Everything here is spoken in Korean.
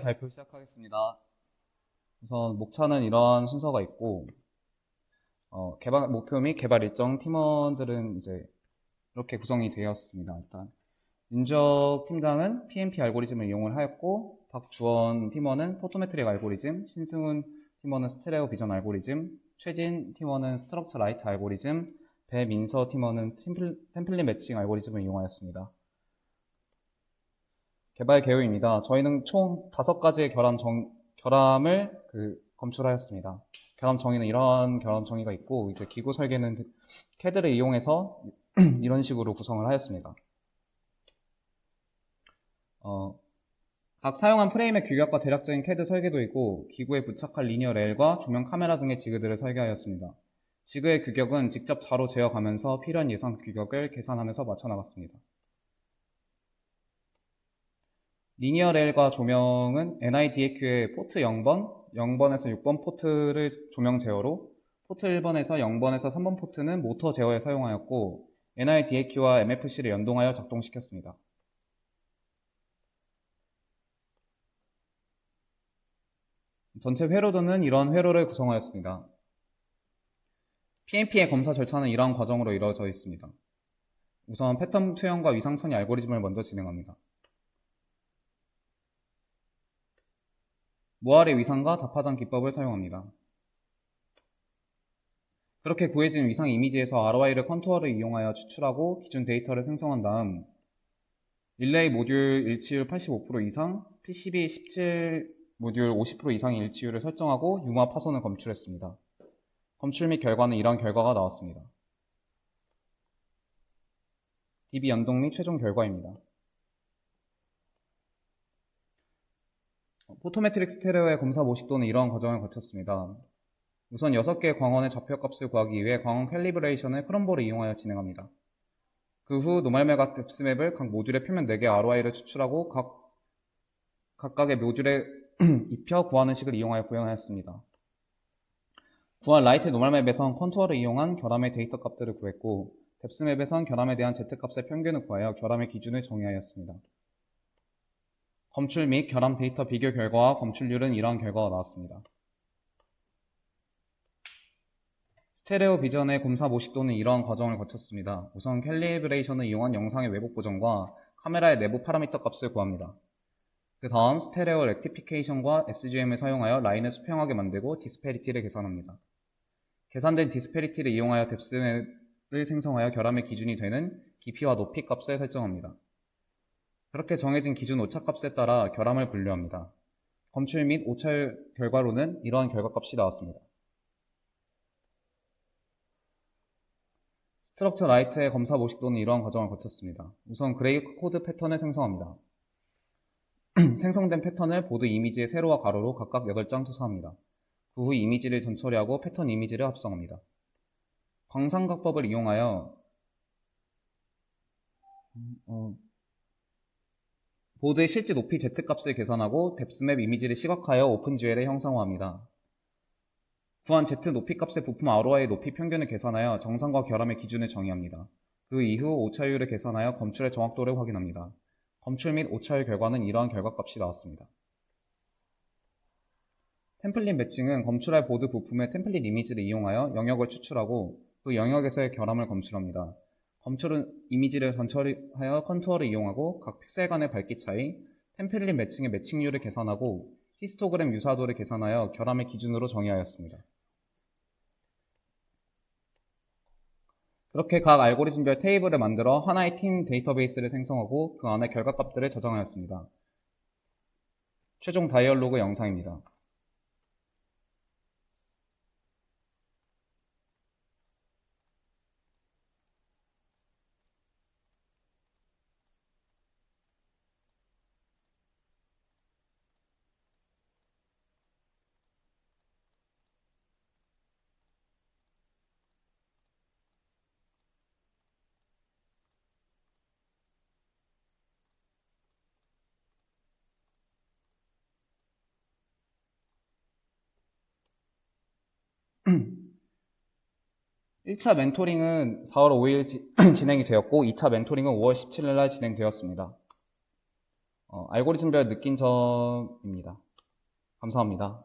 발표 시작하겠습니다. 우선 목차는 이런 순서가 있고, 어, 개발 목표 및 개발 일정 팀원들은 이제 이렇게 구성이 되었습니다. 일단 윤적 팀장은 PMP 알고리즘을 이용을 하였고, 박주원 팀원은 포토메트릭 알고리즘, 신승훈 팀원은 스테레오 비전 알고리즘, 최진 팀원은 스트럭처 라이트 알고리즘, 배민서 팀원은 템플, 템플릿 매칭 알고리즘을 이용하였습니다. 개발 개요입니다. 저희는 총 다섯 가지의 결함 정, 결함을 그 검출하였습니다. 결함 정의는 이런 결함 정의가 있고, 이제 기구 설계는 CAD를 이용해서 이런 식으로 구성을 하였습니다. 어, 각 사용한 프레임의 규격과 대략적인 CAD 설계도 있고, 기구에 부착할 리니어 레일과 조명 카메라 등의 지그들을 설계하였습니다. 지그의 규격은 직접 자로 재어가면서 필요한 예상 규격을 계산하면서 맞춰 나갔습니다. 리니어 레일과 조명은 NIDAQ의 포트 0번, 0번에서 6번 포트를 조명 제어로, 포트 1번에서 0번에서 3번 포트는 모터 제어에 사용하였고, NIDAQ와 MFC를 연동하여 작동시켰습니다. 전체 회로도는 이런 회로를 구성하였습니다. PMP의 검사 절차는 이러한 과정으로 이루어져 있습니다. 우선 패턴 수형과 위상 처리 알고리즘을 먼저 진행합니다. 모알의 위상과 답하장 기법을 사용합니다. 그렇게 구해진 위상 이미지에서 ROI를 컨투어를 이용하여 추출하고 기준 데이터를 생성한 다음 릴레이 모듈 일치율 85% 이상, PCB 17 모듈 50% 이상의 일치율을 설정하고 융합 파손을 검출했습니다. 검출 및 결과는 이러한 결과가 나왔습니다. DB 연동 및 최종 결과입니다. 포토메트릭 스테레오의 검사 모식도는 이러한 과정을 거쳤습니다. 우선 6개의 광원의 좌표값을 구하기 위해 광원 캘리브레이션을 크롬볼을 이용하여 진행합니다. 그 후 노멀매각 뎁스맵을 각 모듈의 표면 4개 ROI를 추출하고 각, 각각의 모듈에 입혀 구하는 식을 이용하여 구현하였습니다. 구한 라이트 노멀맵에선 컨투어를 이용한 결함의 데이터 값들을 구했고 뎁스맵에선 결함에 대한 Z값의 평균을 구하여 결함의 기준을 정의하였습니다. 검출 및 결함 데이터 비교 결과와 검출률은 이러한 결과가 나왔습니다. 스테레오 비전의 검사 모식도는 이러한 과정을 거쳤습니다. 우선 캘리브레이션을 이용한 영상의 외부 보정과 카메라의 내부 파라미터 값을 구합니다. 그 다음 스테레오 렉티피케이션과 SGM을 사용하여 라인을 수평하게 만들고 디스페리티를 계산합니다. 계산된 디스페리티를 이용하여 뎁스맵을 생성하여 결함의 기준이 되는 깊이와 높이 값을 설정합니다. 그렇게 정해진 기준 오차값에 따라 결함을 분류합니다. 검출 및 오차 결과로는 이러한 결과값이 나왔습니다. 스트럭처 라이트의 검사 모식도는 이러한 과정을 거쳤습니다. 우선 그레이 코드 패턴을 생성합니다. 생성된 패턴을 보드 이미지의 세로와 가로로 각각 8장 투사합니다. 그 후 이미지를 전처리하고 패턴 이미지를 합성합니다. 광상각법을 이용하여 어, 보드의 실제 높이 Z값을 계산하고 뎁스맵 이미지를 시각하여 오픈GL에 형상화합니다. 구한 Z 높이 값의 부품 ROI의 높이 평균을 계산하여 정상과 결함의 기준을 정의합니다. 그 이후 오차율을 계산하여 검출의 정확도를 확인합니다. 검출 및 오차율 결과는 이러한 결과값이 나왔습니다. 템플릿 매칭은 검출할 보드 부품의 템플릿 이미지를 이용하여 영역을 추출하고 그 영역에서의 결함을 검출합니다. 검출은 이미지를 전처리하여 컨투어를 이용하고 각 픽셀 간의 밝기 차이, 템플릿 매칭의 매칭률을 계산하고 히스토그램 유사도를 계산하여 결함의 기준으로 정의하였습니다. 그렇게 각 알고리즘별 테이블을 만들어 하나의 팀 데이터베이스를 생성하고 그 안에 결과값들을 저장하였습니다. 최종 다이얼로그 영상입니다. 1차 멘토링은 4월 5일 지, 진행이 되었고 2차 멘토링은 5월 17일 날 진행되었습니다. 어, 알고리즘별 느낀 점입니다. 감사합니다.